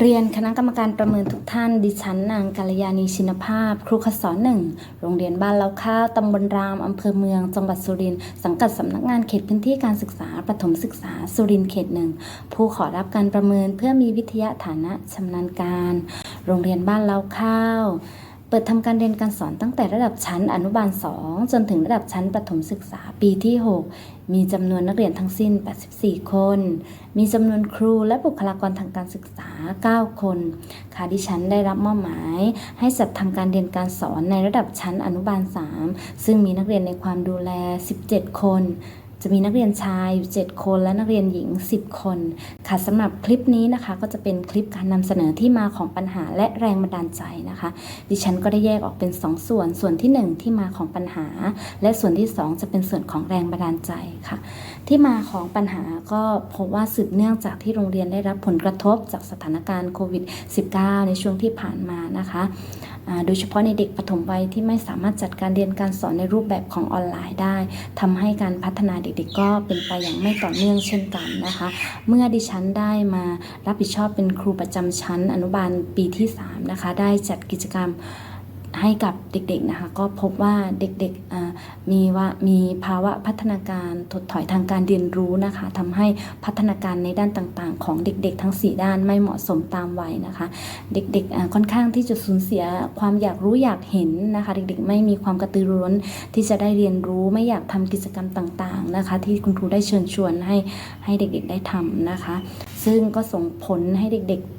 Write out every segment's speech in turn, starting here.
เรียนคณะกรรมการประเมินทุกท่าน ดิฉันนางกัลยาณีชินภาพ ครูขศหนึ่งโรงเรียนบ้านเล้าข้าวตำบลรามอำเภอเมือง จังหวัดสุรินทร์สังกัดสำนักงานเขตพื้นที่การศึกษาประถมศึกษาสุรินทร์เขตหนึ่งผู้ขอรับการประเมินเพื่อมีวิทยาฐานะชำนาญการ โรงเรียนบ้านเล้าข้าว เปิดทำการเรียนการสอนตั้งแต่ระดับชั้นอนุบาล 2 จนถึงระดับชั้นประถมศึกษาปีที่ 6 มีจำนวนนักเรียนทั้งสิ้น 84 คน มีจำนวนครูและบุคลากรทางการศึกษา 9 คน ค่ะดิฉันได้รับมอบหมาย ให้จัดทำการเรียนการสอนในระดับชั้นอนุบาล 3 ซึ่งมีนักเรียนในความดูแล 17 คน จะมีนักเรียนชายอยู่7คนและนักเรียนหญิง 10 คน ค่ะสำหรับคลิปนี้นะคะ ก็จะเป็นคลิปการนำเสนอที่มาของปัญหาและแรงบันดาลใจนะคะ ดิฉันก็ได้แยกออกเป็น 2 ส่วน ส่วนที่ 1 ที่มาของปัญหา และส่วนที่ 2 จะเป็นส่วนของแรงบันดาลใจค่ะ ที่มาของปัญหาก็พบว่าสืบเนื่องจากที่โรงเรียนได้รับผลกระทบจากสถานการณ์โควิด -19 ในช่วงที่ผ่านมานะคะ โดยเฉพาะในเด็กปฐมวัยที่ไม่สามารถจัดการเรียนการสอนในรูปแบบของออนไลน์ได้ทำให้การพัฒนาเด็กๆ ก็เป็นไปอย่างไม่ต่อเนื่องเช่นกันนะคะ เมื่อดิฉันได้มารับผิดชอบเป็นครูประจำชั้นอนุบาลปีที่ 3 นะคะ ได้จัดกิจกรรม ให้กับเด็กๆนะคะก็พบว่าเด็กๆมีว่ามีภาวะพัฒนาการถดถอยทางการเรียนรู้นะคะทำให้พัฒนาการในด้านต่างๆ ของเด็กๆ ทั้ง 4 ด้านไม่เหมาะสมตามวัยนะคะ เด็กๆค่อนข้างที่จะสูญเสียความอยากรู้อยากเห็นนะคะ เด็กๆ ไม่มีความกระตือรือร้นที่จะได้เรียนรู้ไม่อยากทำกิจกรรมต่างๆนะคะ ที่คุณครูได้เชิญชวนให้ให้เด็กๆได้ทำนะคะ ซึ่งก็ส่งผลให้เด็กๆ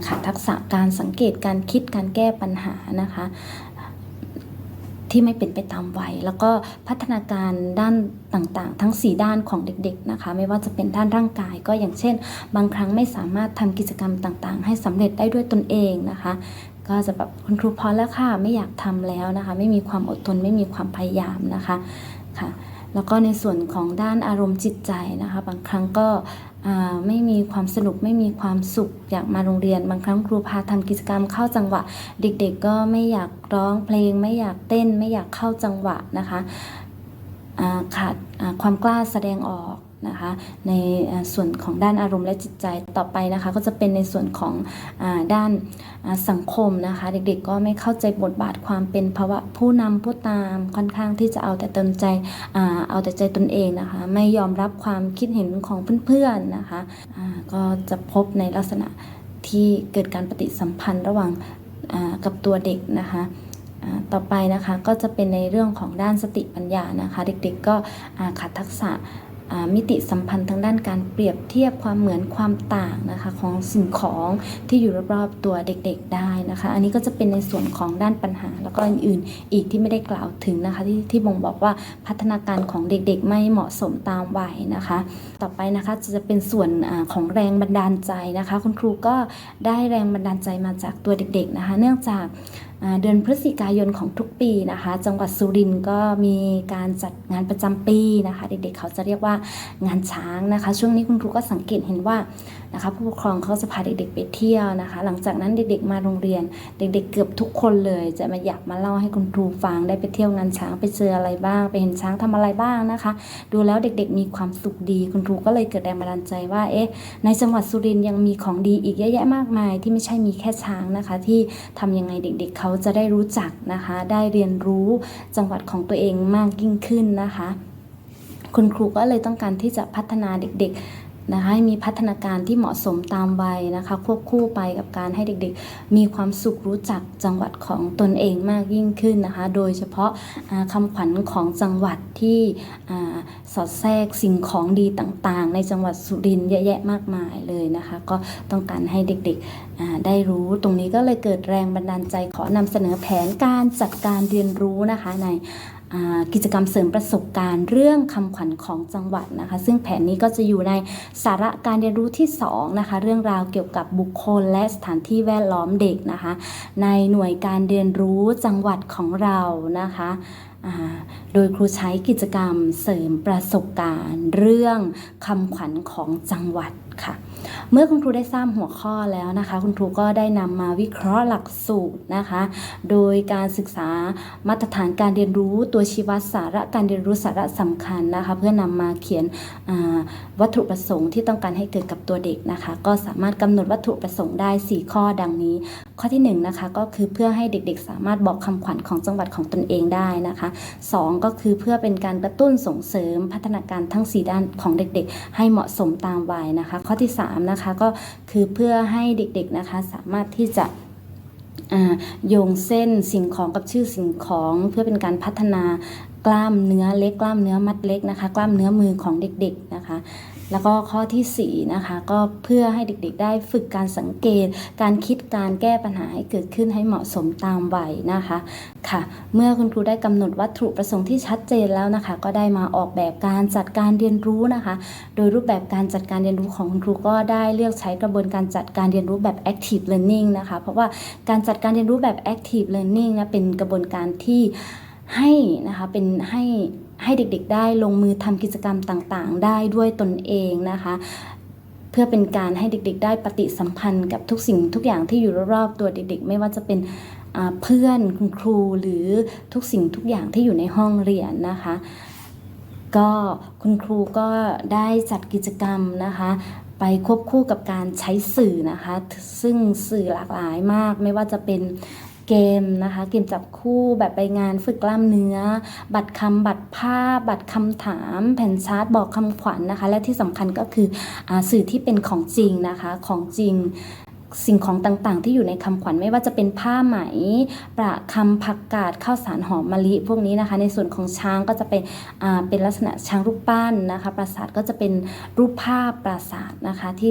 อ่าขาดทักษะการสังเกตการคิดการแก้ปัญหานะคะที่ไม่เป็นไปตามวัย แล้วก็พัฒนาการด้านต่างๆ ทั้ง 4 ด้านของเด็กๆนะคะ ไม่ว่าจะเป็นด้านร่างกาย ก็อย่างเช่น บางครั้งไม่สามารถทำกิจกรรมต่างๆ ให้สำเร็จได้ด้วยตนเองนะคะ ก็จะแบบคุณครูพอแล้วค่ะไม่อยากทำแล้วนะคะ ไม่มีความอดทนไม่มีความพยายามนะคะค่ะ แล้วก็ในส่วนของด้านอารมณ์จิตใจนะคะ บางครั้งก็ไม่มีความสนุกไม่มีความสุขอยากมาโรงเรียน บางครั้งครูพาทำกิจกรรมเข้าจังหวะ เด็กๆก็ไม่อยากร้องเพลง ไม่อยากเต้น ไม่อยากเข้าจังหวะนะคะขาดความกล้าแสดงออก นะคะ ในส่วนของด้านอารมณ์และจิตใจต่อไปนะคะ ก็จะเป็นในส่วนของอด้านสังคมนะคะ เด็กๆก็ไม่เข้าใจบทบาทความเป็นภาวะผู้นำผู้ตามค่อนข้างที่จะเอาแต่เตนใจอเอาแต่ใจตนเองนะคะ ไม่ยอมรับความคิดเห็นของเพื่อนๆนะคะก็จะพบในลักษณะที่เกิดการปฏิสัมพันธ์ระหว่างกับตัวเด็กนะคะต่อไปนะคะก็จะเป็นในเรื่องของด้านสติปัญญานะคะ เด็กๆก็ขาดทักษะ มิติสัมพันธ์ทางด้านการเปรียบเทียบความเหมือนความต่างนะคะของสิ่งของที่อยู่รอบๆตัวเด็กๆได้นะคะ อันนี้ก็จะเป็นในส่วนของด้านปัญหา แล้วก็อื่นๆ อีกที่ไม่ได้กล่าวถึงนะคะที่ที่บ่งบอกว่าพัฒนาการของเด็กๆ ไม่เหมาะสมตามวัยนะคะ ต่อไปนะคะจะเป็นส่วนอของแรงบันดาลใจนะคะ คุณครูก็ได้แรงบันดาลใจมาจากตัวเด็กๆนะคะ เนื่องจาก เดือนพฤศจิกายนของทุกปีนะคะ จังหวัดสุรินทร์ก็มีการจัดงานประจำปีนะคะ เด็กๆเขาจะเรียกว่างานช้างนะคะ ช่วงนี้คุณครูก็สังเกตเห็นว่า นะคะผู้ปกครองเขาจะพาเด็กๆไปเที่ยวนะคะ หลังจากนั้นเด็กๆมาโรงเรียน เด็กๆเกือบทุกคนเลย จะมาอยากมาเล่าให้คุณครูฟังได้ไปเที่ยวงานช้างไปเจออะไรบ้าง ไปเห็นช้างทำอะไรบ้างนะคะ ดูแล้วเด็กๆ มีความสุขดีคุณครูก็เลยเกิดแรงบันดาลใจว่าเอ๊ะในจังหวัดสุรินทร์ยังมีของดีอีกเยอะแยะมากมาย ที่ไม่ใช่มีแค่ช้างนะคะ ที่ทำยังไงเด็ก ๆเขาจะได้รู้จักนะคะ ได้เรียนรู้จังหวัดของตัวเองมากยิ่งขึ้นนะคะ คุณครูก็เลยต้องการที่จะพัฒนาเด็กๆ นะคะให้มีพัฒนาการที่เหมาะสมตามวัยนะคะ ควบคู่ไปกับการให้เด็กๆ มีความสุขรู้จักจังหวัดของตนเองมากยิ่งขึ้นนะคะ โดยเฉพาะอ่าคำขวัญของจังหวัดที่อสอดแทรกสิ่งของดีต่างๆ ในจังหวัดสุรินทร์เยอะแยะมากมายเลยนะคะ ก็ต้องการให้เด็กๆได้รู้ตรงนี้ก็เลยเกิดแรงบันดาลใจขอนำเสนอแผนการจัดการเรียนรู้นะคะใน กิจกรรมเสริมประสบการณ์เรื่องคำขวัญของจังหวัดนะคะ ซึ่งแผนนี้ก็จะอยู่ในสาระการเรียนรู้ที่2นะคะเรื่องราวเกี่ยวกับบุคคลและสถานที่แวดล้อมเด็กนะคะ ในหน่วยการเรียนรู้จังหวัดของเรานะคะโดยครูใช้กิจกรรมเสริมประสบการณ์ เรื่องคำขวัญของจังหวัดค่ะ เมื่อคุณครูได้ทราบหัวข้อแล้วนะคะ คุณครูก็ได้นำมาวิเคราะห์หลักสูตรนะคะ โดยการศึกษามาตรฐานการเรียนรู้ตัวชีวัดสาระการเรียนรู้สาระสำคัญนะคะ เพื่อนำมาเขียนวัตถุประสงค์ที่ต้องการให้เกิดกับตัวเด็กนะคะ ก็สามารถกำหนดวัตถุประสงค์ได้ 4 ข้อดังนี้ ข้อที่1นงนะคะก็คือเพื่อให้เด็กๆ สามารถบอกคำขวัญของจังหวัดของตนเองได้นะคะ 2 ก็คือเพื่อเป็นการกระตุ้นส่งเสริมพัฒนาการทั้ง 4 ด้านของเด็กๆ ให้เหมาะสมตามวัยนะคะข้อที่3นะคะก็คือเพื่อให้เด็กๆนะคะสามารถที่จะโยงเส้นสิ่งของกับชื่อสิ่งของเพื่อเป็นการพัฒนากล้ามเนื้อเล็กกล้ามเนื้อมัดเล็กนะคะ กล้ามเนื้อมือของเด็กๆนะ แล้วก็ข้อที่4นะคะก็เพื่อให้เด็กๆ ได้ฝึกการสังเกต การคิดการแก้ปัญหาให้เกิดขึ้นให้เหมาะสมตามวัยนะคะค่ะ เมื่อคุณครูได้กำหนดวัตถุประสงค์ที่ชัดเจนแล้วนะคะ ก็ได้มาออกแบบการจัดการเรียนรู้นะคะ โดยรูปแบบการจัดการเรียนรู้ของคุณครูก็ได้เลือกใช้กระบวนการจัดการเรียนรู้แบบ active learning นะคะ เพราะว่าการจัดการเรียนรู้แบบ active learning นะเป็นกระบวนการที่ให้นะคะเป็นให้ ให้เด็กๆ ได้ลงมือทำกิจกรรมต่างๆ ได้ด้วยตนเองนะคะ เพื่อเป็นการให้เด็กๆ ได้ปฏิสัมพันธ์กับทุกสิ่งทุกอย่างที่อยู่รอบๆตัวเด็กๆ ไม่ว่าจะเป็นเพื่อนคุณครูหรือทุกสิ่งทุกอย่างที่อยู่ในห้องเรียนนะคะ ก็คุณครูก็ได้จัดกิจกรรมนะคะไปควบคู่กับการใช้สื่อนะคะ ซึ่งสื่อหลากหลายมาก ไม่ว่าจะเป็น เกมนะคะเกมจับคู่แบบไปงานฝึกกล้ามเนื้อ บัตรคำบัตรภาพ บัตรคำถาม แผ่นชาร์ตบอกคำขวัญนะคะ และที่สำคัญก็คืออสื่อที่เป็นของจริงนะคะของจริงสิ่งของต่างๆ ที่อยู่ในคำขวัญไม่ว่าจะเป็นผ้าไหม ประคำผักกาดข้าวสารหอมมะลิพวกนี้นะคะ ในส่วนของช้างก็จะเป็นเป็นลักษณะช้างรูปปั้นนะคะ ปราสาทก็จะเป็นรูปภาพปราสาทนะคะที่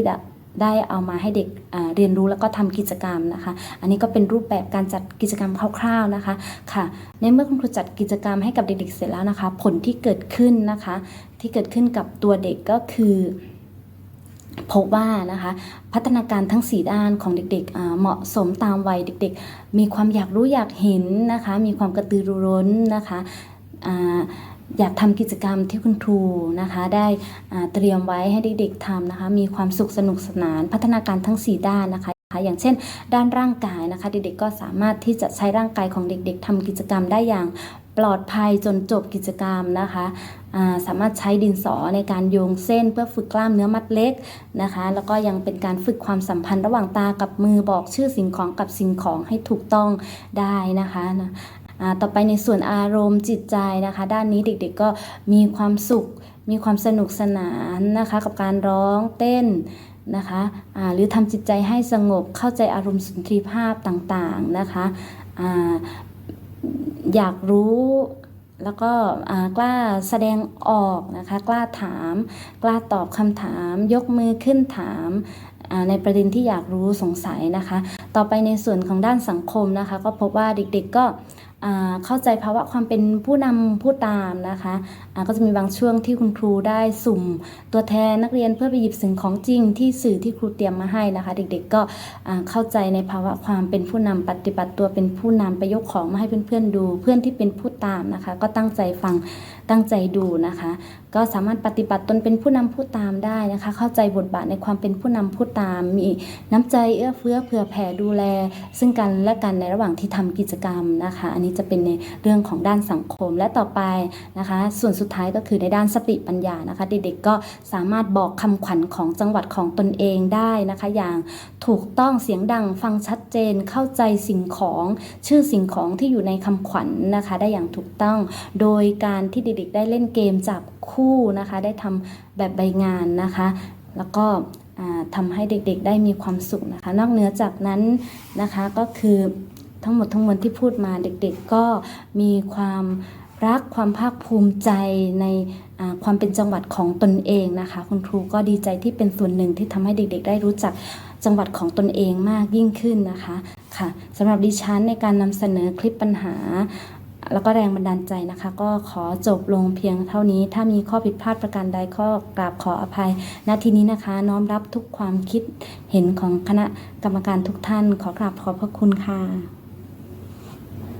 ได้เอามาให้เด็กเรียนรู้แล้วก็ทำกิจกรรมนะคะ อันนี้ก็เป็นรูปแบบการจัดกิจกรรมคร่าวๆนะคะค่ะ ในเมื่อคุณครูจัดกิจกรรมให้กับเด็กๆเสร็จแล้วนะคะ ผลที่เกิดขึ้นนะคะ ที่เกิดขึ้นกับตัวเด็กก็คือพบว่านะคะพัฒนาการทั้ง 4 ด้านของเด็กๆ เหมาะสมตามวัยเด็ก ๆ มีความอยากรู้อยากเห็นนะคะ มีความกระตือรือร้นนะคะ อยากทำกิจกรรมที่คุณครูนะคะ ได้เตรียมไว้ให้เด็กๆทำนะคะ มีความสุขสนุกสนานพัฒนาการทั้ง 4 ด้านนะคะอย่างเช่น ด้านร่างกายนะคะ เด็กๆก็สามารถที่จะใช้ร่างกายของเด็ก ๆทำกิจกรรมได้อย่างปลอดภัยจนจบกิจกรรมนะคะาสามารถใช้ดินสอในการโยงเส้นเพื่อฝึกกล้ามเนื้อมัดเล็กนะคะ แล้วก็ยังเป็นการฝึกความสัมพันธ์ระหว่างตากับมือบอกชื่อสิ่งของกับสิ่งของให้ถูกต้องได้นะคะ ต่อไปในส่วนอารมณ์จิตใจนะคะ ด้านนี้เด็กๆก็มีความสุข มีความสนุกสนานนะคะ กับการร้องเต้นนะคะหรือทำจิตใจให้สงบเข้าใจอารมณ์สุนทรีภาพต่างๆนะคะออยากรู้แล้วก็กล้าแสดงออกนะคะ กล้าถาม กล้าตอบคำถาม ยกมือขึ้นถามในประเด็นที่อยากรู้สงสัยนะคะ ต่อไปในส่วนของด้านสังคมนะคะ ก็พบว่าเด็กๆก็ เข้าใจภาวะความเป็นผู้นำผู้ตามนะคะอ่าก็จะมีบางช่วงที่คุณครูได้สุ่ม ตัวแทนนักเรียนเพื่อไปหยิบสิ่งของจริงที่สื่อที่ครูเตรียมมาให้นะคะ เด็กๆก็เข้าใจในภาวะความเป็นผู้นำปฏิบัติตัวเป็นผู้นำไปยกของมาให้เพื่อนๆดู เพื่อนที่เป็นผู้ตามนะคะ ก็ตั้งใจฟังตั้งใจดูนะคะ ก็สามารถปฏิบัติตนเป็นผู้นำผู้ตามได้นะคะ เข้าใจบทบาทในความเป็นผู้นำผู้ตาม มีน้ำใจเอื้อเฟื้อเผื่อแผ่ดูแล ซึ่งกันและกันในระหว่างที่ทำกิจกรรมนะคะ อันนี้จะเป็นในเรื่องของด้านสังคมและต่อไปนะคะ ส่วนสุดท้ายก็คือในด้านสติปัญญานะคะ เด็กๆก็สามารถบอกคำขวัญของจังหวัดของตนเองได้นะคะ อย่างถูกต้องเสียงดังฟังชัดเจนเข้าใจสิ่งของชื่อสิ่งของที่อยู่ในคำขวัญนะคะ ได้อย่างถูกต้อง โดยการที่เด็กๆได้เล่นเกมจับคู่นะคะ ได้ทำแบบใบงานนะคะ แล้วก็อ่าทำให้เด็กๆได้มีความสุขนะคะ นอกเหนือจากนั้นนะคะก็คือ ทั้งหมดทั้งมวลที่พูดมาเด็กๆก็มีความรักความภาคภูมิใจในความเป็นจังหวัดของตนเองนะคะ คุณครูก็ดีใจที่เป็นส่วนหนึ่งที่ทำให้เด็ก ๆ ได้รู้จักจังหวัดของตนเองมากยิ่งขึ้นนะคะค่ะสำหรับดิฉันในการนำเสนอคลิปปัญหา แล้วก็แรงบันดาลใจนะคะ ก็ขอจบลงเพียงเท่านี้ ถ้ามีข้อผิดพลาดประการใดก็กราบขออภัยณที่นี้นะคะ น้อมรับทุกความคิดเห็นของคณะกรรมการทุกท่าน ขอกราบขอบพระคุณค่ะ